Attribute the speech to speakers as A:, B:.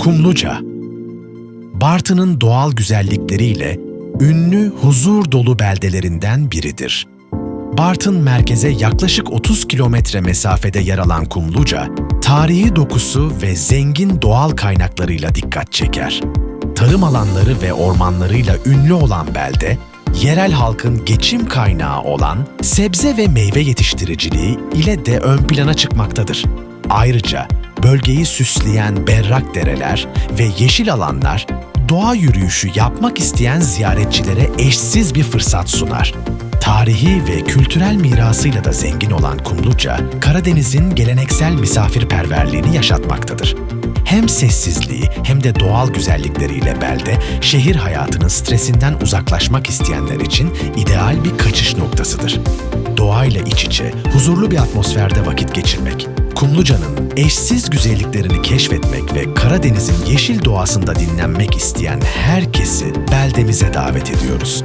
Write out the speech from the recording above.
A: Kumluca Bartın'ın doğal güzellikleriyle ünlü huzur dolu beldelerinden biridir. Bartın merkeze yaklaşık 30 kilometre mesafede yer alan Kumluca, tarihi dokusu ve zengin doğal kaynaklarıyla dikkat çeker. Tarım alanları ve ormanlarıyla ünlü olan belde, yerel halkın geçim kaynağı olan sebze ve meyve yetiştiriciliği ile de ön plana çıkmaktadır. Ayrıca bölgeyi süsleyen berrak dereler ve yeşil alanlar doğa yürüyüşü yapmak isteyen ziyaretçilere eşsiz bir fırsat sunar. Tarihi ve kültürel mirasıyla da zengin olan Kumluca, Karadeniz'in geleneksel misafirperverliğini yaşatmaktadır. Hem sessizliği hem de doğal güzellikleriyle belde, şehir hayatının stresinden uzaklaşmak isteyenler için ideal bir kaçış noktasıdır. Doğayla iç içe, huzurlu bir atmosferde vakit geçirmek, Kumluca'nın eşsiz güzelliklerini keşfetmek ve Karadeniz'in yeşil doğasında dinlenmek isteyen herkesi beldemize davet ediyoruz.